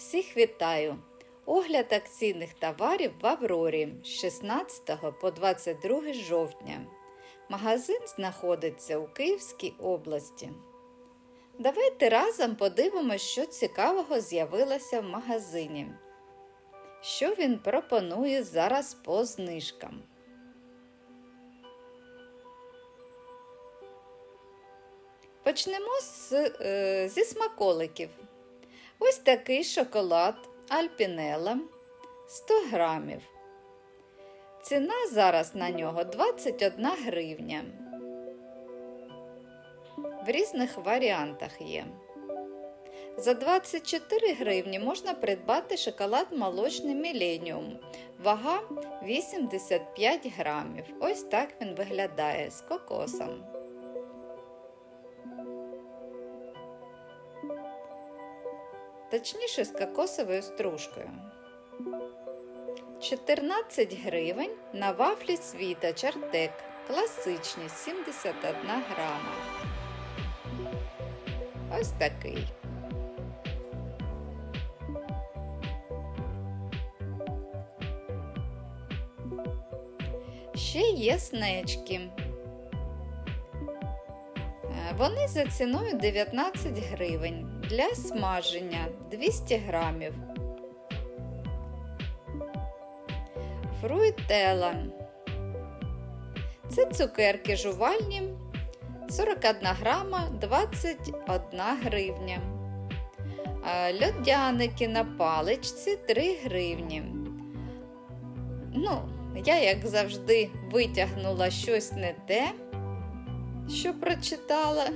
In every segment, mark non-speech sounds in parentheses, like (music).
Всіх вітаю! Огляд акційних товарів в Аврорі з 16 по 22 жовтня. Магазин знаходиться у Київській області. Давайте разом подивимося, що цікавого з'явилося в магазині. Що він пропонує зараз по знижкам. Почнемо з, е, зі смаколиків. Ось такий шоколад Альпінела 100 грамів. Ціна зараз на нього 21 гривня. В різних варіантах є. За 24 гривні можна придбати шоколад молочний Міленіум. Вага 85 грамів. Ось так він виглядає з кокосом. Точніше з кокосовою стружкою. 14 гривень на вафлі світа Чартек. Класичні 71 грама. Ось такий. Ще є снечки. Е, Вони за ціною 19 гривень для смаження 200 грамів. Фруйтела. Це цукерки жувальні 41 грама 21 гривня. Льодяники на паличці 3 гривні. Ну, я, як завжди, витягнула щось не те, що прочитала.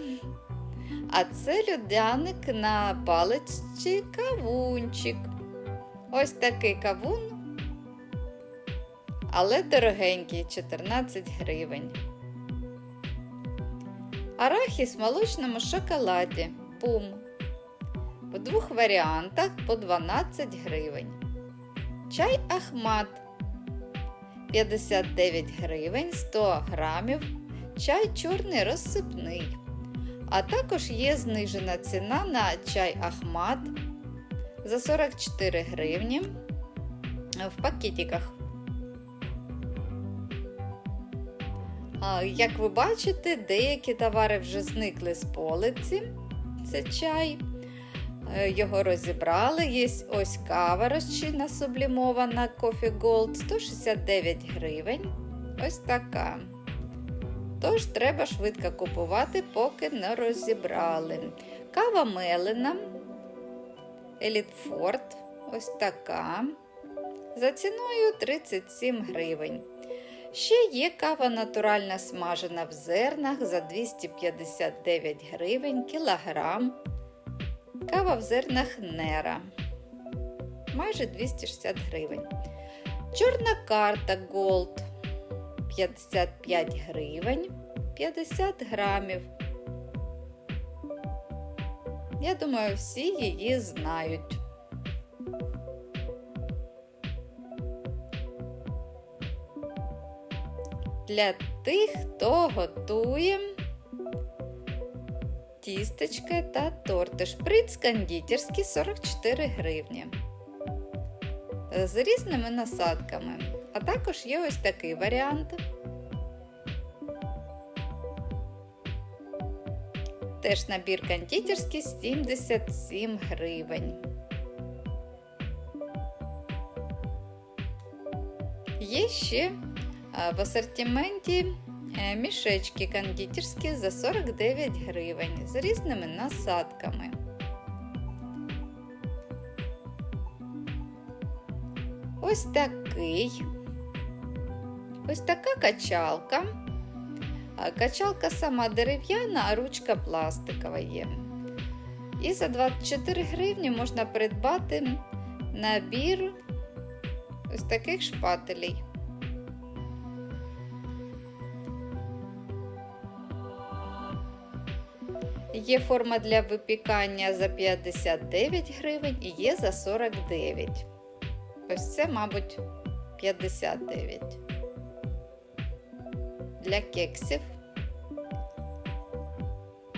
А це льодяник на паличці кавунчик. Ось такий кавун, але дорогенький 14 гривень. Арахіс в молочному шоколаді Пум. В двох варіантах по 12 гривень. Чай Ахмат 59 гривень 100 грамів. Чай чорний розсипний. А також є знижена ціна на чай Ахмат за 44 гривні в пакетиках. Як ви бачите, деякі товари вже зникли з полиці. Це чай. Його розібрали. Є ось кава розчинна сублімована Coffee Gold 169 гривень. Ось така. Тож треба швидко купувати, поки не розібрали. Кава мелена, Елітфорд, ось така. За ціною 37 гривень. Ще є кава натуральна смажена в зернах за 259 гривень кілограм. Кава в зернах Нера. Майже 260 гривень. Чорна карта Gold 55 гривень 50 грамів. Я думаю, всі її знають. Для тих, хто готує тістечки та торти. Шприц кондитерський 44 гривні. З різними насадками. А також є ось такий варіант. Теж набір кондитерський 77 гривень. Є ще в асортименті мішечки кондитерські за 49 гривень з різними насадками. Ось такий. Ось така качалка. Качалка сама дерев'яна, а ручка пластикова є. І за 24 гривні можна придбати набір ось таких шпателей. Є форма для випікання за 59 гривень і є за 49. Ось це, мабуть, 59. Для кексів.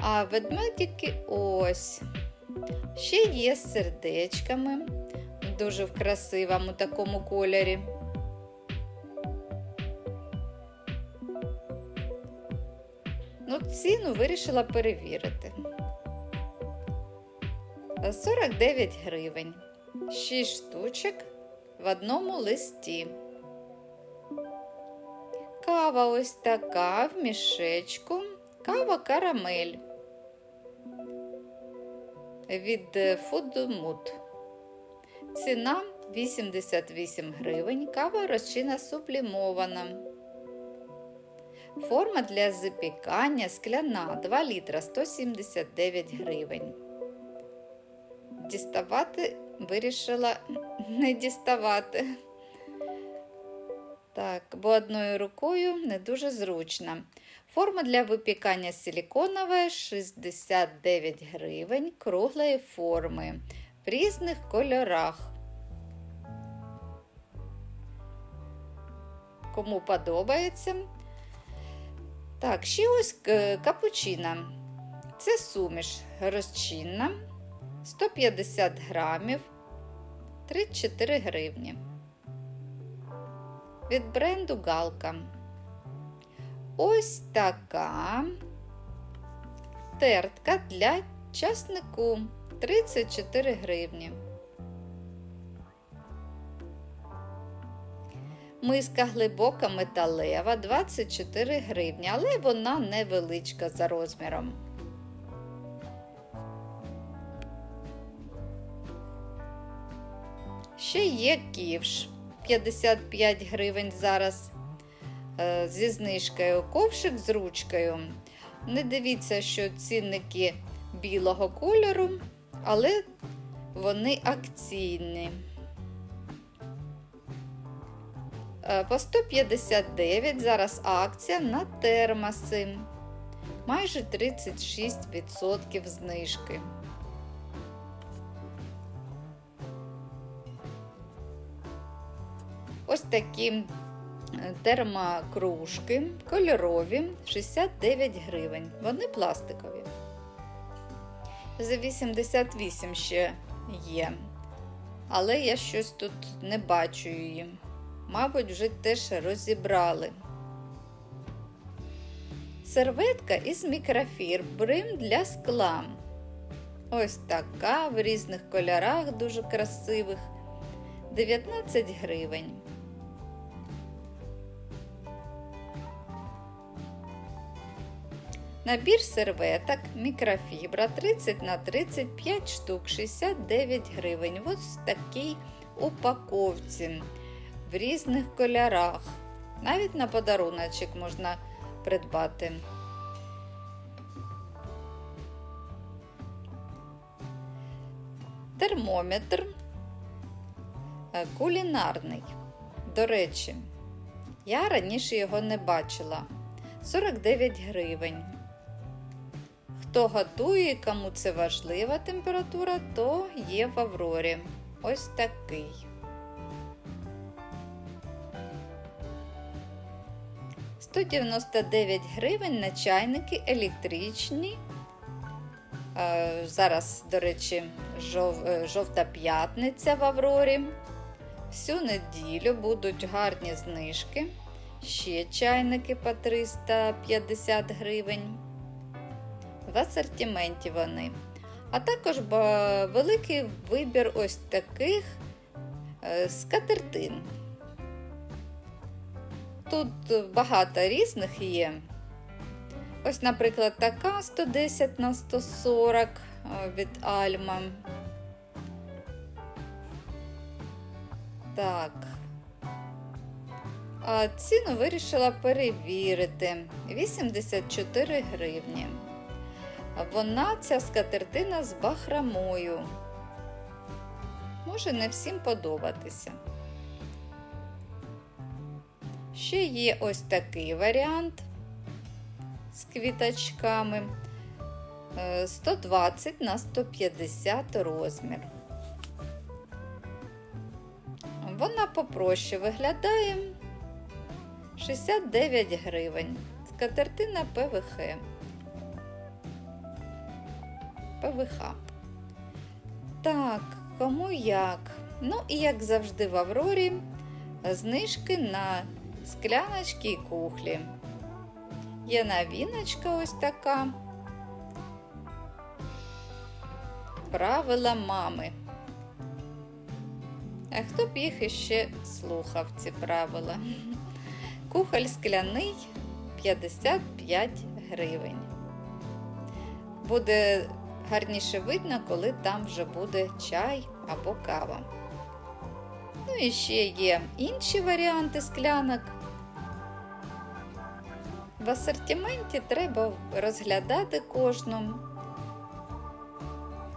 А ведмедики ось Ще є з сердечками, дуже в красивому такому кольорі. Ну, ціну вирішила перевірити. 49 гривень. 6 штучок в одному листі. Кава ось така в мішечку. Кава карамель. Від Food Ціна 88 гривень. Кава розчина сублімована. Форма для запікання скляна 2 літра 179 гривень. Діставати вирішила не діставати. Так, бо одною рукою не дуже зручно. Форма для випікання силіконова 69 гривень круглої форми в різних кольорах. Кому подобається. Так, ще ось е, капучино. Це суміш розчинна 150 грамів 34 гривні. Від бренду Галка. Ось така тертка для часнику 34 гривні. Миска глибока металева 24 гривні, але вона невеличка за розміром. Ще є ківш 55 гривень зараз е, зі знижкою. Ковшик з ручкою. Не дивіться, що цінники білого кольору, але вони акційні. Е, По 159 зараз акція на термоси. Майже 36% знижки. Ось такі е, термокружки кольорові 69 гривень. Вони пластикові. За 88 ще є. Але я щось тут не бачу її. Мабуть, вже теж розібрали. Серветка із мікрофібрим для скла. Ось така в різних кольорах, дуже красивих. 19 гривень. Набір серветок мікрофібра 30 на 35 штук 69 гривень. Ось в такій упаковці в різних кольорах. Навіть на подаруночок можна придбати. Термометр е, кулінарний. До речі, я раніше його не бачила. 49 гривень. Хто готує, і кому це важлива температура, то є в Аврорі. Ось такий. «199 гривень на чайники електричні. Е, Зараз, до речі, е, жовта п'ятниця в Аврорі. Всю неділю будуть гарні знижки. Ще чайники по 350 гривень. В асортименті вони. А також великий вибір ось таких е, скатертин. Тут багато різних є. Ось, наприклад, така 110 на 140 е, від Альма. Так. А ціну вирішила перевірити. 84 гривні. Вона, ця скатертина з бахрамою. Може не всім подобатися. Ще є ось такий варіант з квіточками. Е, 120 на 150 розмір. Вона попроще виглядає 69 гривень. Скатертина ПВХ. ПВХ. Так, кому як. Ну і як завжди в Аврорі, знижки на скляночки і кухлі. Є новіночка ось така. Правила мами. А хто б їх іще слухав, ці правила? (laughs) Кухоль скляний 55 гривень. Буде гарніше видно, коли там вже буде чай або кава. Ну і ще є інші варіанти склянок. В асортименті треба розглядати кожну.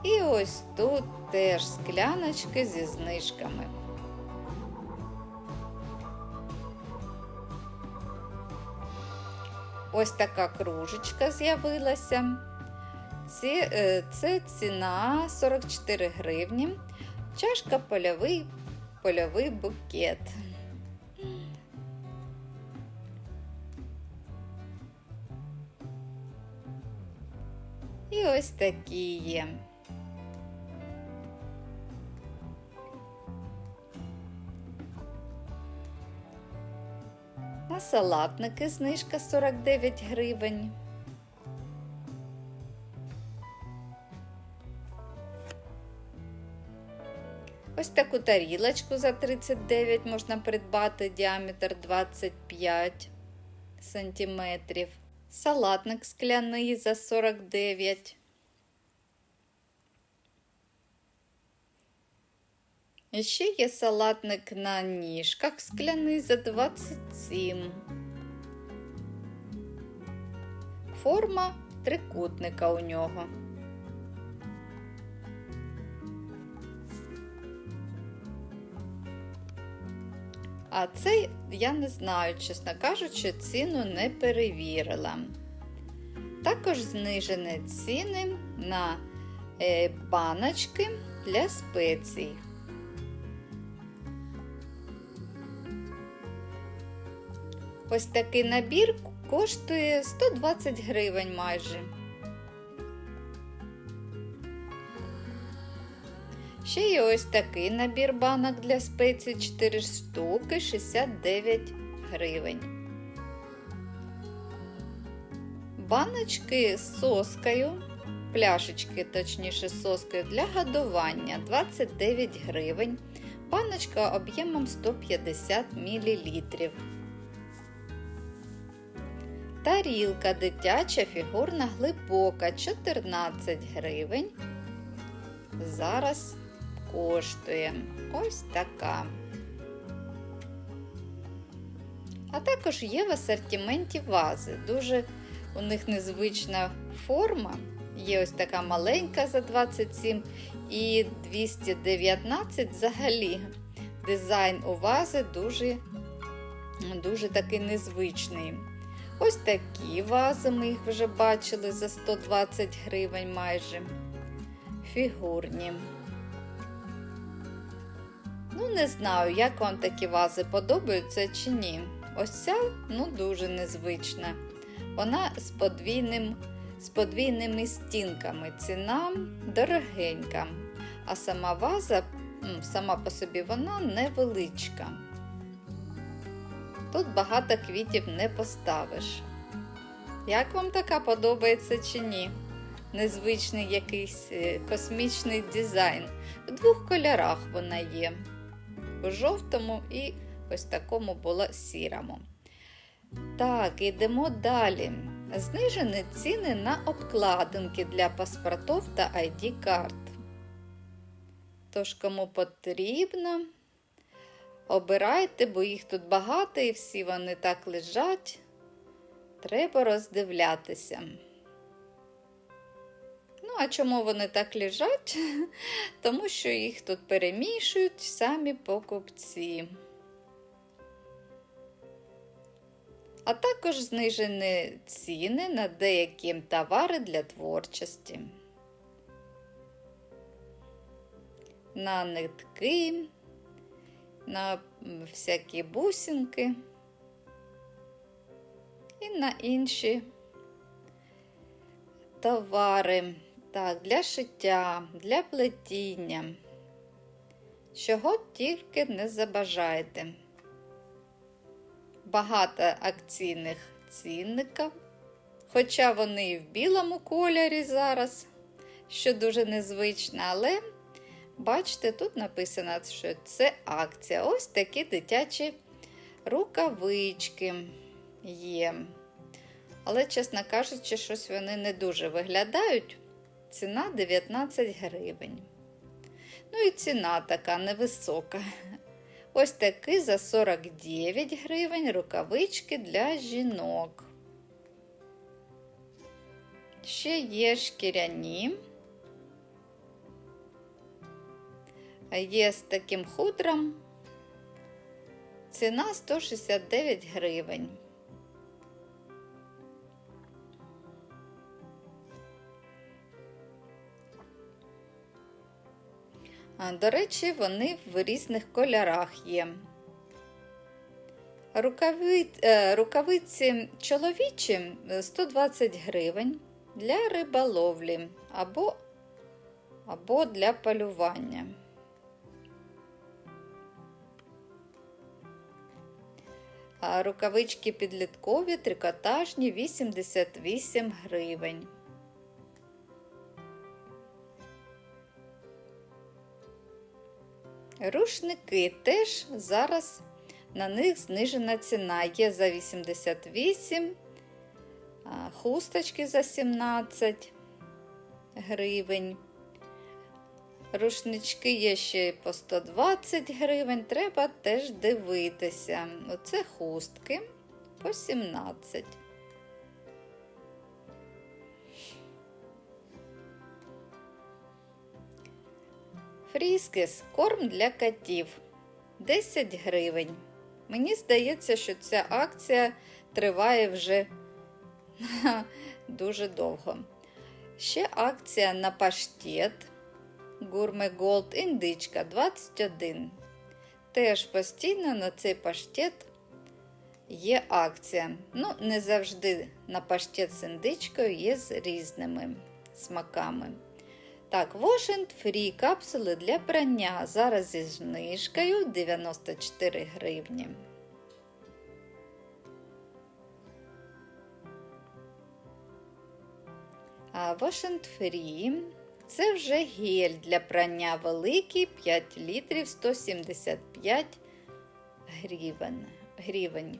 І ось тут теж скляночки зі знижками. Ось така кружечка з'явилася. Це, е, це ціна 44 гривні. Чашка польовий, польовий букет. І ось такі є. На салатники знижка 49 гривень. Ось таку тарілочку за 39 можна придбати діаметр 25 сантиметрів. Салатник скляний за 49. І ще є салатник на ніжках скляний за 27. Форма трикутника у нього. А цей я не знаю, чесно кажучи, ціну не перевірила. Також знижені ціни на е, баночки для спецій. Ось такий набір коштує 120 гривень майже. Ще є ось такий набір банок для спецій 4 штуки 69 гривень. Баночки з соскою, пляшечки, точніше, з соскою для годування 29 гривень. Баночка об'ємом 150 мл. Тарілка дитяча фігурна глибока 14 гривень. Зараз коштує ось така. А також є в асортименті вази. Дуже у них незвична форма. Є ось така маленька за 27 і 219 взагалі. Дизайн у вази дуже, дуже такий незвичний. Ось такі вази ми їх вже бачили за 120 гривень майже. Фігурні. Ну, не знаю, як вам такі вази подобаються чи ні. Ось ця ну, дуже незвична. Вона з подвійним, з подвійними стінками. Ціна дорогенька. А сама ваза, сама по собі, вона невеличка. Тут багато квітів не поставиш. Як вам така подобається чи ні? Незвичний якийсь космічний дизайн. В двох кольорах вона є. Жовтому і ось такому було сірому. Так, йдемо далі. Знижені ціни на обкладинки для паспортів та ID карт. Тож, кому потрібно, обирайте, бо їх тут багато і всі вони так лежать. Треба роздивлятися. А чому вони так лежать? (laughs) Тому що їх тут перемішують самі покупці. А також знижені ціни на деякі товари для творчості. На нитки, на всякі бусинки і на інші товари. Так, для шиття, для плетіння. Чого тільки не забажаєте. Багато акційних цінників, хоча вони і в білому кольорі зараз, що дуже незвично, але бачите, тут написано, що це акція. Ось такі дитячі рукавички є. Але, чесно кажучи, щось вони не дуже виглядають. Ціна 19 гривень. Ну і ціна така невисока. Ось такі за 49 гривень рукавички для жінок. Ще є шкіряні. Є з таким хутром. Ціна 169 гривень. До речі, вони в різних кольорах є. Е, Рукавиці чоловічі 120 гривень для риболовлі або, або для полювання. А рукавички підліткові трикотажні 88 гривень. Рушники теж зараз на них знижена ціна. Є за 88, хусточки за 17 гривень. Рушнички є ще по 120 гривень, треба теж дивитися. Оце хустки по 17. Фріскес корм для котів 10 гривень. Мені здається, що ця акція триває вже (laughs) дуже довго. Ще акція на паштет Гурме Голд індичка 21. Теж постійно на цей паштет є акція. Ну, не завжди на паштет з індичкою є з різними смаками. Так, Wash and Free капсули для прання. Зараз зі знижкою 94 гривні. А Wash Free це вже гель для прання великий 5 літрів 175 гривень. гривень.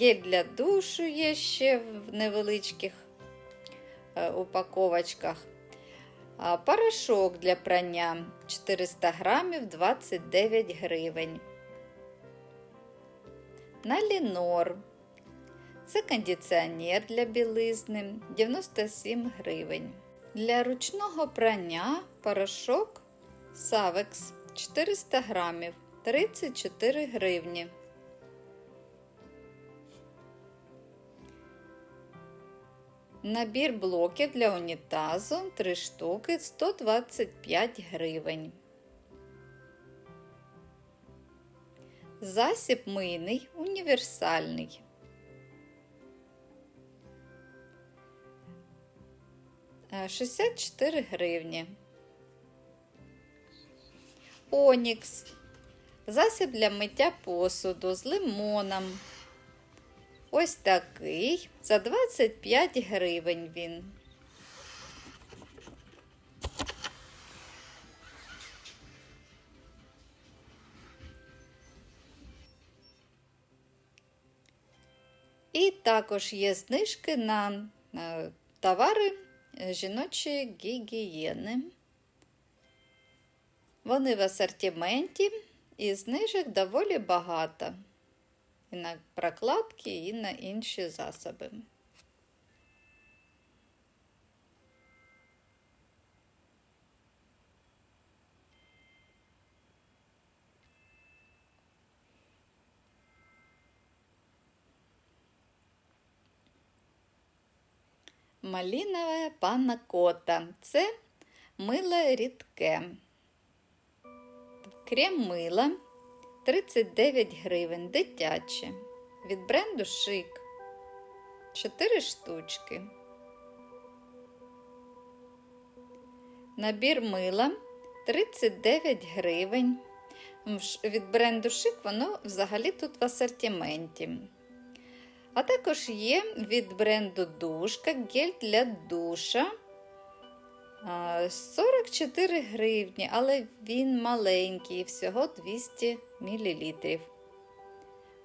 Гель для душу є ще в невеличких упаковочках. Порошок для прання 400 грамів 29 гривень. Налінор. Це кондиціонер для білизни 97 гривень. Для ручного прання порошок Савекс 400 грамів 34 гривні. Набір блоків для унітазу 3 штуки 125 гривень. Засіб мийний універсальний. Е, 64 гривні. Онікс. Засіб для миття посуду з лимоном. Ось такий. За 25 гривень він. І також є знижки на е, товари жіночої гігієни. Вони в асортименті і знижок доволі багато. І на прокладки, і на інші засоби. Малінове панна кота. Це мило рідке. Крем мила 39 гривень дитяче Від бренду Шик. 4 штучки. Набір мила 39 гривень. Від бренду Шик воно взагалі тут в асортименті. А також є від бренду Душка гель для душа. А, 44 гривні, але він маленький, всього 200 мл.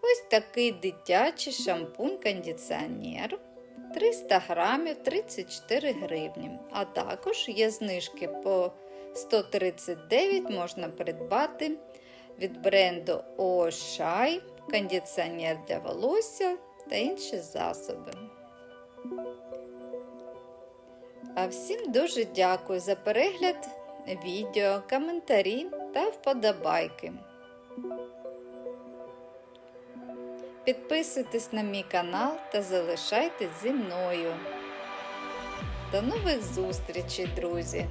Ось такий дитячий шампунь-кондиціонер. 300 грамів 34 гривні. А також є знижки по 139 можна придбати від бренду Ошай, кондиціонер для волосся та інші засоби. А всім дуже дякую за перегляд відео, коментарі та вподобайки. Підписуйтесь на мій канал та залишайтесь зі мною. До нових зустрічей, друзі!